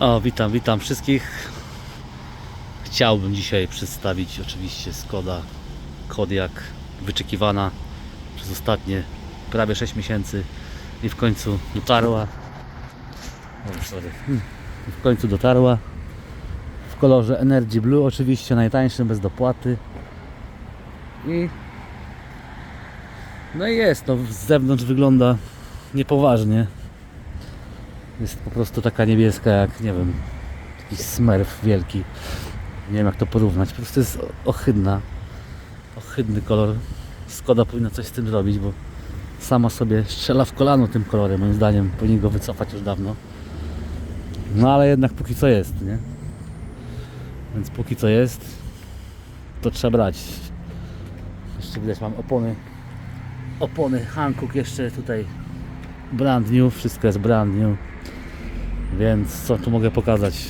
O, witam, witam wszystkich. Chciałbym dzisiaj przedstawić oczywiście Skoda Kodiaq, wyczekiwana przez ostatnie prawie 6 miesięcy i w końcu dotarła. O, sorry. Hmm. W końcu dotarła w kolorze Energy Blue, oczywiście najtańszym, bez dopłaty. I no i jest, no z zewnątrz wygląda niepoważnie. Jest po prostu taka niebieska jak, nie wiem, jakiś smerf wielki. Nie wiem jak to porównać. Po prostu jest ohydna. Ohydny kolor. Skoda powinna coś z tym zrobić, bo sama sobie strzela w kolano tym kolorem. Moim zdaniem powinien go wycofać już dawno. No ale jednak póki co jest, nie? Więc póki co jest, to trzeba brać. Jeszcze widać mam opony. Opony Hankook jeszcze tutaj brand new, wszystko jest brand new. Więc co tu mogę pokazać?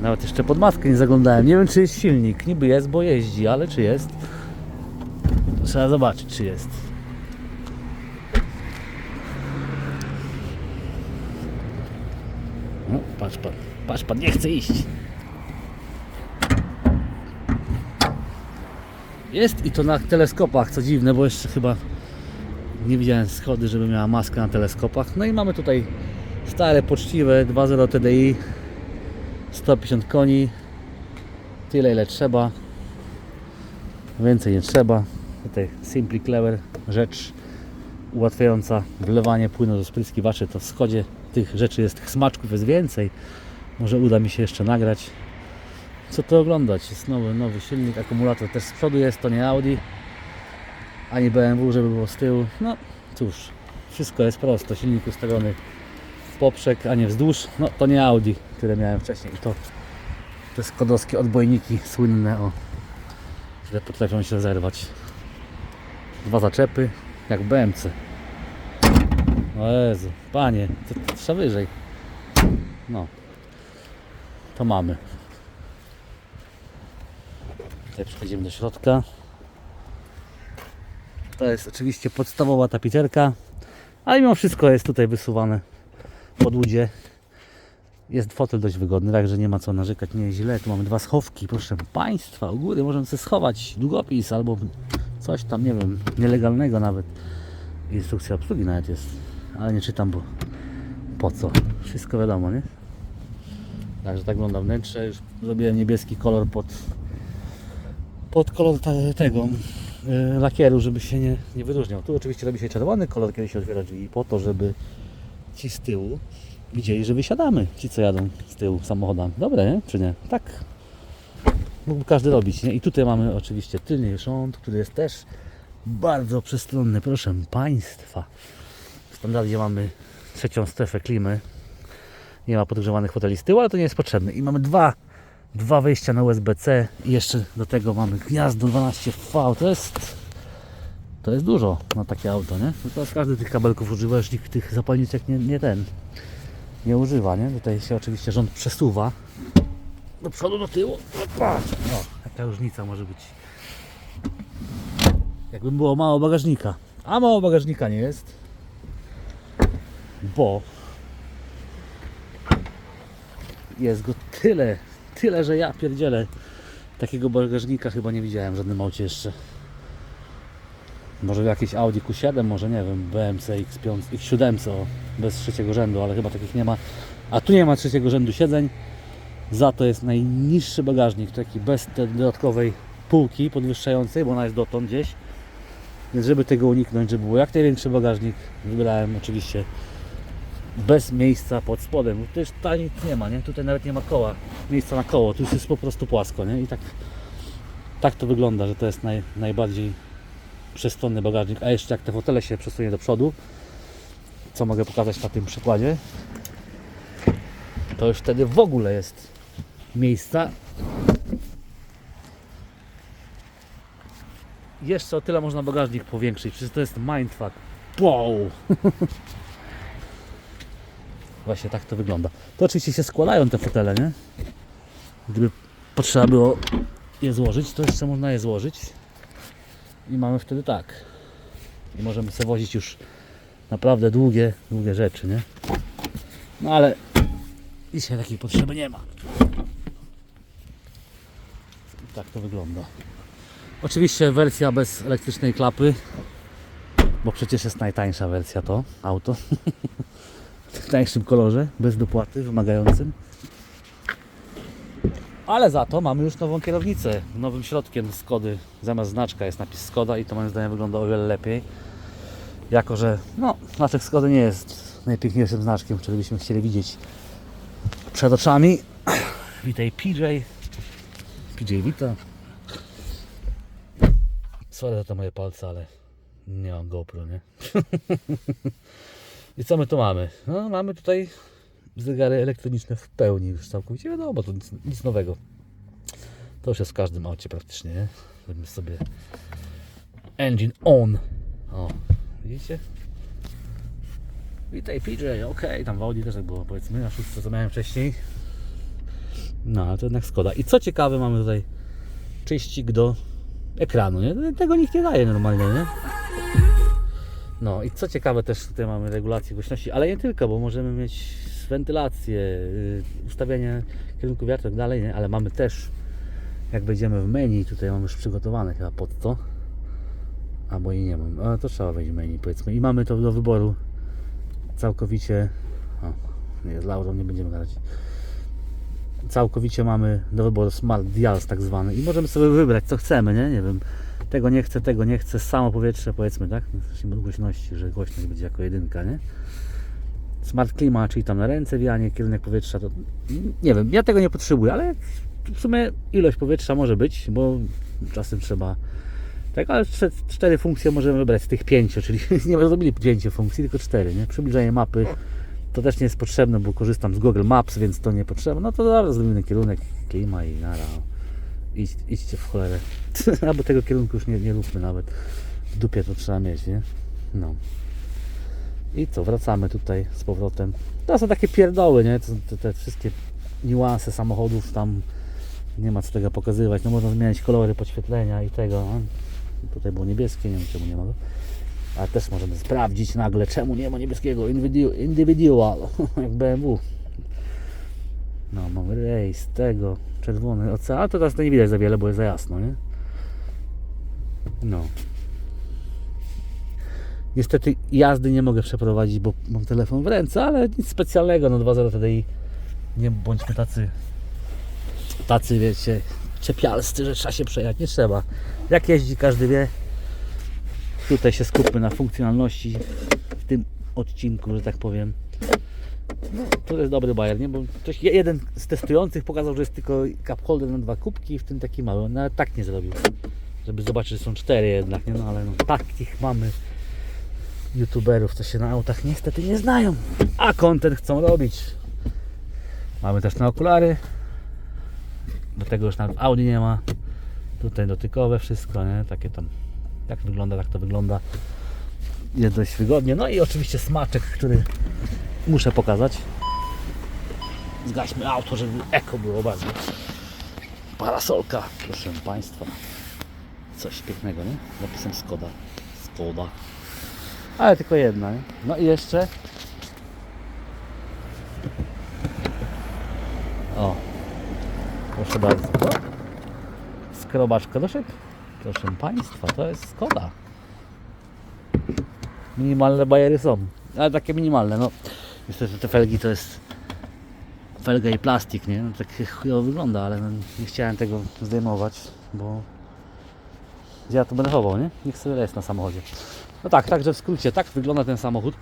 Nawet jeszcze pod maskę nie zaglądałem. Nie wiem czy jest silnik. Niby jest, bo jeździ, ale czy jest? Trzeba zobaczyć czy jest. No, patrz pan, patrz pan, nie chce iść. Jest i to na teleskopach, co dziwne, bo jeszcze chyba nie widziałem schody, żeby miała maskę na teleskopach. No i mamy tutaj stare, poczciwe 2.0 TDI 150 koni. Tyle ile trzeba. Więcej nie trzeba. Tutaj Simply Clever rzecz ułatwiająca wlewanie płynu do spryskiwaczy. To w schodzie tych rzeczy jest, tych smaczków jest więcej. Może uda mi się jeszcze nagrać. Co to oglądać, jest nowy, nowy silnik, akumulator też z przodu jest, to nie Audi ani BMW, żeby było z tyłu. No cóż, wszystko jest prosto, silnik ustawiony poprzek, a nie wzdłuż. No to nie Audi, które miałem wcześniej. To te skodowskie odbojniki słynne, o, które potrafią się zerwać. Dwa zaczepy, jak BMC. O Jezu, panie, to, to trzeba wyżej. No, to mamy. Tutaj przechodzimy do środka. To jest oczywiście podstawowa tapicerka, ale mimo wszystko jest tutaj wysuwane pod. Jest fotel dość wygodny, także nie ma co narzekać, nie jest źle. Tu mamy dwa schowki, proszę Państwa, u góry możemy sobie schować długopis albo coś tam, nie wiem, nielegalnego nawet. Instrukcja obsługi nawet jest, ale nie czytam, bo po co? Wszystko wiadomo, nie? Także tak wygląda wnętrze. Już zrobiłem niebieski kolor pod, pod kolor te- tego y, lakieru, żeby się nie, nie wyróżniał. Tu oczywiście robi się czerwony kolor, kiedy się otwiera drzwi, po to, żeby ci z tyłu widzieli, że wysiadamy. Ci, co jadą z tyłu samochodami. Dobre, nie? Czy nie? Tak. Mógłby każdy robić, nie? I tutaj mamy oczywiście tylny rząd, który jest też bardzo przestronny, proszę Państwa. W standardzie mamy trzecią strefę klimy. Nie ma podgrzewanych foteli z tyłu, ale to nie jest potrzebne. I mamy dwa, dwa wejścia na USB-C i jeszcze do tego mamy gniazdo 12V. To jest to jest dużo na takie auto, nie? No teraz każdy tych kabelków używa, nikt tych zapalniczek nie, nie ten nie używa, nie? Tutaj się oczywiście rząd przesuwa do przodu, do tyłu. Opa! No, jaka różnica może być. Jakby było mało bagażnika. A mało bagażnika nie jest. Bo jest go tyle, tyle, że ja pierdzielę. Takiego bagażnika chyba nie widziałem w żadnym aucie jeszcze. Może jakieś Audi Q7, może nie wiem, BMC X5, X7 o, bez trzeciego rzędu, ale chyba takich nie ma. A tu nie ma trzeciego rzędu siedzeń. Za to jest najniższy bagażnik, taki bez tej dodatkowej półki podwyższającej, bo ona jest dotąd gdzieś. Więc żeby tego uniknąć, żeby był jak największy bagażnik, wybrałem oczywiście bez miejsca pod spodem. Też tutaj nic nie ma, nie? Tutaj nawet nie ma koła, miejsca na koło, tu jest po prostu płasko, nie? I tak, tak to wygląda, że to jest naj, najbardziej przestronny bagażnik, a jeszcze jak te fotele się przesunie do przodu, co mogę pokazać na tym przykładzie, to już wtedy w ogóle jest miejsca. Jeszcze o tyle można bagażnik powiększyć, przecież to jest mindfuck. Wow! Właśnie tak to wygląda. To oczywiście się składają te fotele, nie? Gdyby potrzeba było je złożyć, to jeszcze można je złożyć i mamy wtedy tak. I możemy sobie wozić już naprawdę długie, długie rzeczy, nie? No ale Dzisiaj takiej potrzeby nie ma. I tak to wygląda. Oczywiście wersja bez elektrycznej klapy, bo przecież jest najtańsza wersja to auto. W tańszym kolorze, bez dopłaty, wymagającym. Ale za to mamy już nową kierownicę, nowym środkiem Skody. Zamiast znaczka jest napis Skoda i to moim zdaniem wygląda o wiele lepiej. Jako, że no, znaczek Skody nie jest najpiękniejszym znaczkiem, który byśmy chcieli widzieć przed oczami. Witaj PJ. PJ wita. Sorry za te moje palce, ale nie mam GoPro, nie? I co my tu mamy? No, mamy tutaj zegary elektroniczne w pełni już całkowicie wiadomo, to nic, nic nowego. To już jest w każdym aucie praktycznie, nie? Zrobimy sobie engine on. O, widzicie? Witaj PJ, okej, tam w Audi też tak było powiedzmy, na szóstce co miałem wcześniej. No, ale to jednak Skoda. I co ciekawe mamy tutaj czyścik do ekranu, nie? Tego nikt nie daje normalnie, nie? No i co ciekawe też tutaj mamy regulację głośności, ale nie tylko, bo możemy mieć wentylację, yy, ustawienie kierunku wiatru i tak dalej, nie? Ale mamy też, jak wejdziemy w menu, tutaj mam już przygotowane chyba pod to, albo i nie mam, ale to trzeba wejść w menu powiedzmy i mamy to do wyboru całkowicie, o, nie, z Laurą nie będziemy gadać, całkowicie mamy do wyboru Smart Dials tak zwany i możemy sobie wybrać co chcemy, nie? Nie wiem, tego nie chcę, tego nie chcę, samo powietrze powiedzmy, tak? Zacznijmy od głośności, że głośność będzie jako jedynka, nie? Smart Klima, czyli tam na ręce wianie, kierunek powietrza, to nie wiem, ja tego nie potrzebuję, ale w sumie ilość powietrza może być, bo czasem trzeba tak, ale czte- cztery funkcje możemy wybrać z tych pięciu, czyli nie zrobili pięciu funkcji, tylko cztery, nie? Przybliżenie mapy to też nie jest potrzebne, bo korzystam z Google Maps, więc to nie potrzebne. No to dobra, zrobimy kierunek, klima i nara. Idź, idźcie w cholerę. Albo tego kierunku już nie, nie róbmy nawet. W dupie to trzeba mieć, nie? No. I co, wracamy tutaj z powrotem. To są takie pierdoły, nie? Te, te wszystkie niuanse samochodów tam nie ma co tego pokazywać. No można zmieniać kolory podświetlenia i tego. No. Tutaj było niebieskie, nie wiem czemu nie ma go. Ale też możemy sprawdzić nagle, czemu nie ma niebieskiego individu- individual, jak BMW. No, mamy rejs tego, czerwony ocean, a to teraz to nie widać za wiele, bo jest za jasno, nie? No. Niestety jazdy nie mogę przeprowadzić, bo mam telefon w ręce, ale nic specjalnego, no 2.0 TDI. Nie bądźmy tacy, tacy wiecie, czepialscy, że trzeba się przejechać. Nie trzeba. Jak jeździ, każdy wie. Tutaj się skupmy na funkcjonalności w tym odcinku, że tak powiem. No, to jest dobry bajer, nie? Bo ktoś, jeden z testujących pokazał, że jest tylko cup holder na dwa kubki, w tym taki mały. No ale tak nie zrobił. Żeby zobaczyć, że są cztery jednak, nie? No ale no, takich mamy youtuberów, co się na autach niestety nie znają, a content chcą robić. Mamy też na okulary. Do tego już nawet Audi nie ma. Tutaj dotykowe wszystko, nie? Takie tam. Jak wygląda, tak to wygląda. Jest dość wygodnie. No i oczywiście smaczek, który muszę pokazać. Zgaśmy auto, żeby eko było bardziej. Parasolka, proszę Państwa. Coś pięknego, nie? Napisem Skoda. Skoda. Ale tylko jedna, nie? No i jeszcze. O. Proszę bardzo. Skrobaczka do szyb. Proszę Państwa, to jest Skoda. Minimalne bajery są. Ale takie minimalne, no. Niestety te felgi to jest felga i plastik, nie? No, tak chujowo wygląda, ale no, nie chciałem tego zdejmować, bo ja to będę chował, nie? Niech sobie jest na samochodzie. No tak, także w skrócie, tak wygląda ten samochód.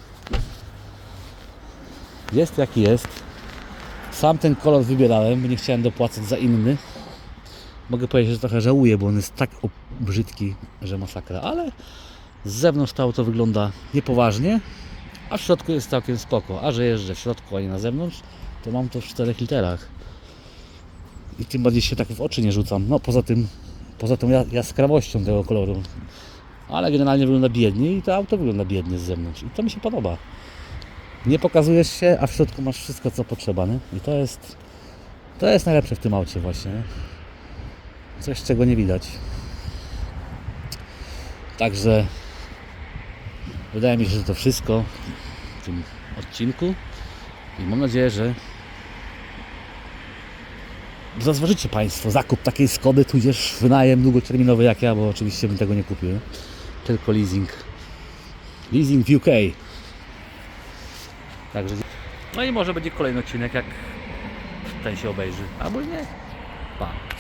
Jest jaki jest. Sam ten kolor wybierałem, bo nie chciałem dopłacać za inny. Mogę powiedzieć, że trochę żałuję, bo on jest tak brzydki, że masakra, ale z zewnątrz to auto wygląda niepoważnie, a w środku jest całkiem spoko. A że jeżdżę w środku, a nie na zewnątrz, to mam to w 4 literach. I tym bardziej się tak w oczy nie rzucam. No poza tym, poza tą ja- jaskrawością tego koloru. Ale generalnie wygląda biednie i to auto wygląda biednie z zewnątrz. I to mi się podoba. Nie pokazujesz się, a w środku masz wszystko co potrzeba, nie? I to jest to jest najlepsze w tym aucie właśnie. Nie? Coś czego nie widać. Także wydaje mi się, że to wszystko w tym odcinku i mam nadzieję, że rozważycie Państwo zakup takiej Skody, tudzież wynajem długoterminowy jak ja, bo oczywiście bym tego nie kupił. Tylko leasing. Leasing w UK. Także. No i może będzie kolejny odcinek, jak ten się obejrzy. Albo nie. Pa.